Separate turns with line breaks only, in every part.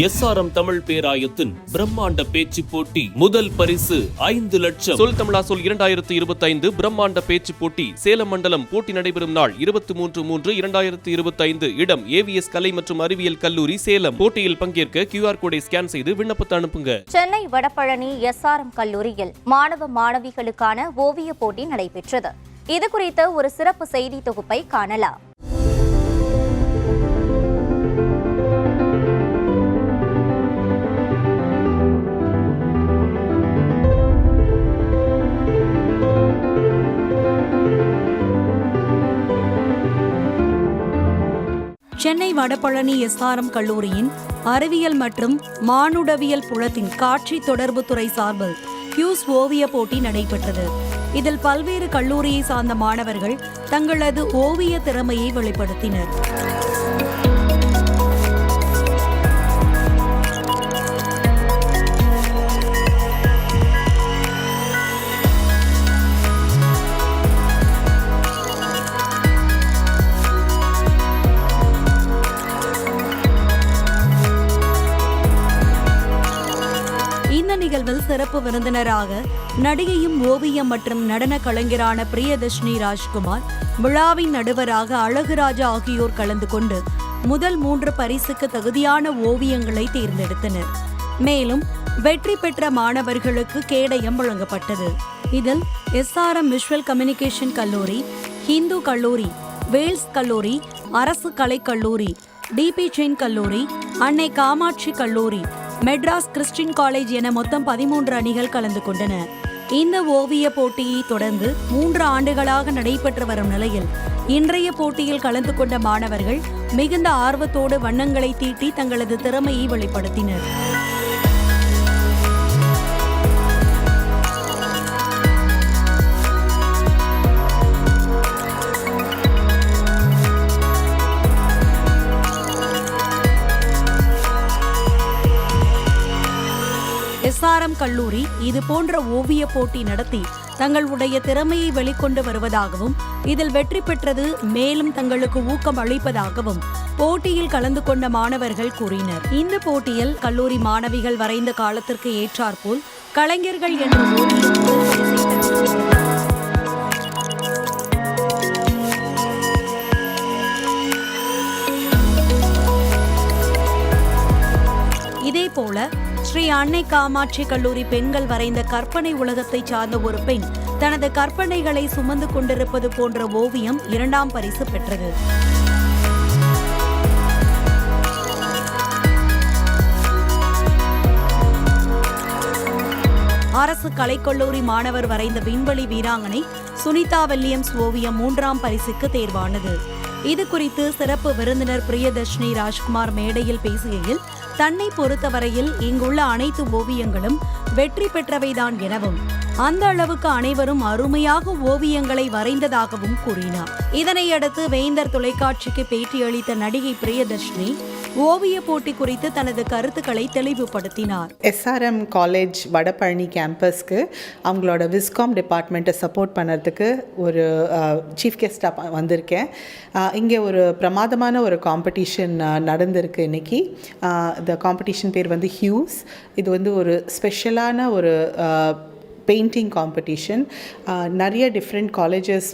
SRM Tamil பேராயத்தின் பிரம்மாண்ட பேச்சு போட்டி முதல் பரிசு ஐந்து லட்சம். சொல் தமிழா சொல் இரண்டாயிரத்து இருபத்தைந்து பிரம்மாண்ட பேச்சு போட்டி சேலம் மண்டலம் போட்டி நடைபெறும் நாள் இருபத்தி மூன்று மூன்று இரண்டாயிரத்து இருபத்தைந்து இடம் ஏவிஎஸ் கலை மற்றும் அறிவியல் கல்லூரி சேலம். போட்டியில் பங்கேற்க கியூஆர் கோடை ஸ்கேன் செய்து விண்ணப்பத்தை அனுப்புங்க.
சென்னை வடபழனி எஸ்ஆர்எம் கல்லூரியில் மாணவ மாணவிகளுக்கான ஓவிய போட்டி நடைபெற்றது. இது குறித்த ஒரு சிறப்பு செய்தி தொகுப்பை காணலாம்.
சென்னை வடபழனி எஸ்ஆர்எம் கல்லூரியின் அறிவியல் மற்றும் மானுடவியல் புலத்தின் காட்சி தொடர்பு துறை சார்பில் கியூஸ் ஓவிய போட்டி நடைபெற்றது. இதில் பல்வேறு கல்லூரியை சார்ந்த மாணவர்கள் தங்களது ஓவிய திறமையை வெளிப்படுத்தினர். இந்த சிறப்பு விருந்தினராக நடிகையும் ஓவியம் மற்றும் நடன கலைஞரான பிரியதர்ஷினி ராஜ்குமார் விழாவின் நடுவராக அழகுராஜா ஆகியோர் கலந்து கொண்டு முதல் மூன்று பரிசுக்கு தகுதியான ஓவியங்களை தேர்ந்தெடுத்தனர். மேலும் வெற்றி பெற்ற மாணவர்களுக்கு கேடயம் வழங்கப்பட்டது. இதில் எஸ்ஆர்எம் விஷுவல் கம்யூனிகேஷன் கல்லூரி ஹிந்து கல்லூரி வேல்ஸ் கல்லூரி அரசு கலைக்கல்லூரி டிபி செயின் கல்லூரி அன்னை காமாட்சி கல்லூரி மெட்ராஸ் கிறிஸ்டின் காலேஜ் என மொத்தம் பதிமூன்று அணிகள் கலந்து கொண்டன. இந்த ஓவிய போட்டியை தொடர்ந்து மூன்று ஆண்டுகளாக நடைபெற்று வரும் நிலையில் இன்றைய போட்டியில் கலந்து கொண்ட மாணவர்கள் மிகுந்த ஆர்வத்தோடு வண்ணங்களை தீட்டி தங்களது திறமையை வெளிப்படுத்தினர். சிங்காரம் கல்லூரி இது போன்ற ஓவிய போட்டி நடத்தி தங்களுடைய திறமையை வெளிக்கொண்டு வருவதாகவும் இதில் வெற்றி பெற்றது மேலும் தங்களுக்கு ஊக்கம் அளிப்பதாகவும் போட்டியில் கலந்து கொண்ட மாணவர்கள் கூறினர். இந்த போட்டியில் கல்லூரி மாணவிகள் வரைந்த காலத்திற்கு ஏற்றாற்போல் கலைஞர்கள் என்ற இதேபோல ஸ்ரீ அன்னை காமாட்சி கல்லூரி பெண்கள் வரைந்த கற்பனை உலகத்தை சார்ந்த ஒரு பெண் தனது கற்பனைகளை சுமந்து கொண்டிருப்பது போன்ற ஓவியம் இரண்டாம் பரிசு பெற்றது. அரசு கலைக்கல்லூரி மாணவர் வரைந்த விண்வெளி வீராங்கனை சுனிதா வில்லியம்ஸ் ஓவியம் மூன்றாம் பரிசுக்கு தேர்வானது. இது குறித்து சிறப்பு விருந்தினர் பிரியதர்ஷினி ராஜ்குமார் மேடையில் பேசுகையில் தன்னை பொறுத்தவரையில் இங்குள்ள அனைத்து ஓவியங்களும் வெற்றி பெற்றவைதான் எனவும் அந்த அளவுக்கு அனைவரும் அருமையாக ஓவியங்களை வரைந்ததாகவும் கூறினார். இதனையடுத்து வேந்தர் தொலைக்காட்சிக்கு பேட்டியளித்த நடிகை பிரியதர்ஷினி ஓவிய போட்டி குறித்து தனது கருத்துக்களை தெளிவுபடுத்தினார்.
எஸ்ஆர்எம் காலேஜ் வடபழனி கேம்பஸ்க்கு அவங்களோட விஸ்காம் டிபார்ட்மெண்ட்டை சப்போர்ட் பண்ணுறதுக்கு ஒரு சீஃப் கெஸ்டாக வந்திருக்கேன். இங்கே ஒரு பிரமாதமான ஒரு காம்படிஷன் நடந்திருக்கு இன்னைக்கு. இந்த காம்படிஷன் பேர் வந்து ஹியூஸ் இது வந்து ஒரு ஸ்பெஷலான ஒரு பெயிண்டிங் காம்படிஷன் நிறைய டிஃப்ரெண்ட் காலேஜஸ்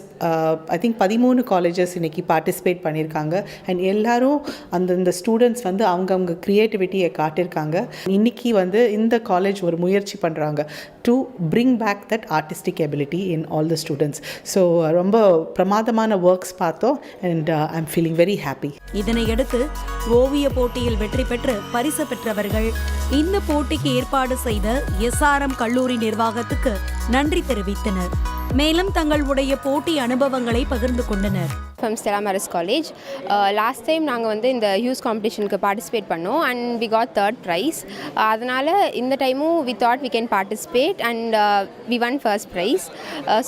ஐ திங்க் பதிமூணு காலேஜஸ் இன்றைக்கி பார்ட்டிசிபேட் பண்ணியிருக்காங்க. அண்ட் எல்லாரும் அந்தந்த ஸ்டூடெண்ட்ஸ் வந்து அவங்கவுங்க க்ரியேட்டிவிட்டியை காட்டியிருக்காங்க. இன்றைக்கி வந்து இந்த காலேஜ் ஒரு முயற்சி பண்ணுறாங்க to bring back that artistic ability in all the students so ரொம்ப பிரமாதமான ஒர்க்ஸ் பார்த்தோம். And I am feeling very happy
இதனையடுத்து ஓவிய போட்டியில் வெற்றி பெற்று பரிசு பெற்றவர்கள் இந்த போட்டிக்கு ஏற்பாடு செய்த எஸ்ஆர்எம் கல்லூரி நிர்வாகத்துக்கு നിങ്ങൾക്ക് நன்றி தெரிவித்தனர். மேலும் தங்களுடைய போட்டி அனுபவங்களை பகிர்ந்து கொண்டனர்.
From Stella Maris college last time நாங்கள் வந்து இந்த ஹியூஸ் காம்படிஷனுக்கு பார்ட்டிசிபேட் பண்ணோம் and we got third prize அதனால் இந்த டைமும் we thought we can participate and we won first prize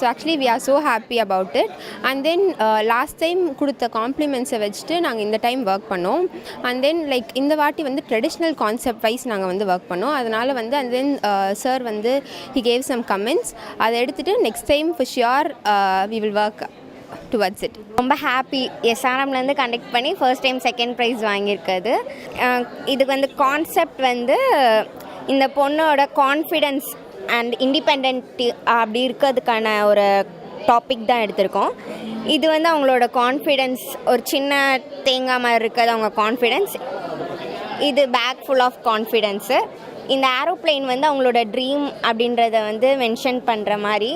so actually we are so happy about it and then last time கொடுத்த காம்ப்ளிமெண்ட்ஸை வச்சுட்டு நாங்கள் இந்த டைம் ஒர்க் பண்ணோம். அண்ட் தென் லைக் இந்த வாட்டி வந்து ட்ரெடிஷ்னல் கான்செப்ட் வைஸ் நாங்கள் வந்து ஒர்க் பண்ணோம். அதனால் வந்து அண்ட் தென் சார் வந்து ஹி கேவ் சம் கமெண்ட்ஸ் அதை எடுத்துகிட்டு next time for sure we will work towards it
ரொம்ப ஹாப்பி எஸ்ஆர்எம்லேருந்து கண்டக்ட் பண்ணி ஃபர்ஸ்ட் டைம் செகண்ட் ப்ரைஸ் வாங்கியிருக்கிறது. Uh, இதுக்கு வந்து கான்செப்ட் வந்து இந்த பொண்ணோட கான்ஃபிடென்ஸ் அண்ட் இண்டிபெண்ட் அப்படி இருக்கிறதுக்கான ஒரு டாபிக் தான் எடுத்திருக்கோம். இது வந்து அவங்களோட கான்ஃபிடென்ஸ் ஒரு சின்ன தேங்காய் மாதிரி இருக்கிறது அவங்க கான்ஃபிடென்ஸ் இது பேக் ஃபுல் ஆஃப் கான்ஃபிடென்ஸு இந்த ஏரோப்ளேன் வந்து அவங்களோட ட்ரீம் அப்படின்றத வந்து மென்ஷன் பண்ணுற மாதிரி.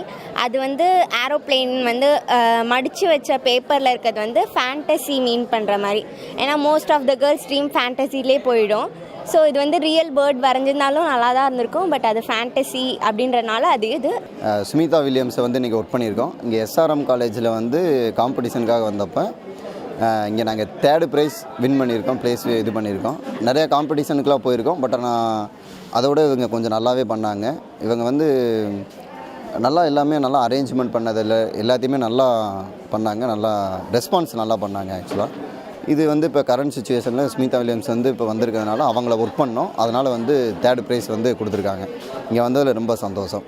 அது வந்து ஏரோப்ளேன் வந்து மடித்து வச்ச பேப்பரில் இருக்கிறது வந்து ஃபேண்டசி மீன் பண்ணுற மாதிரி. ஏன்னா most of the girls dream ஃபேண்டசிலே போயிடும். ஸோ இது வந்து ரியல் பேர்ட் வரைஞ்சிருந்தாலும் நல்லா தான் இருந்திருக்கும் பட் அது ஃபேண்டசி அப்படின்றனால அது இது.
சுமிதா வில்லியம்ஸை வந்து இன்றைக்கி ஒர்க் பண்ணியிருக்கோம். இங்கே எஸ்ஆர்எம் காலேஜில் வந்து காம்படிஷனுக்காக வந்தப்போ இங்கே நாங்கள் தேர்டு ப்ரைஸ் வின் பண்ணியிருக்கோம் ப்ளேஸ் இது பண்ணியிருக்கோம். நிறைய காம்படிஷனுக்குலாம் போயிருக்கோம் பட் ஆனால் அதோட இவங்க கொஞ்சம் நல்லாவே பண்ணாங்க. இவங்க வந்து நல்லா எல்லாமே நல்லா அரேஞ்ச்மெண்ட் பண்ணதில் எல்லாத்தையுமே நல்லா பண்ணாங்க நல்லா ரெஸ்பான்ஸ் நல்லா பண்ணாங்க ஆக்சுவலாக இது வந்து இப்போ கரண்ட் சுச்சுவேஷனில் ஸ்மிதா வில்லியம்ஸ் வந்து இப்போ வந்திருக்கிறதுனால அவங்கள ஒர்க் பண்ணோம். அதனால் வந்து தேர்ட் ப்ரைஸ் வந்து கொடுத்துருக்காங்க. இங்கே வந்ததில் ரொம்ப சந்தோஷம்.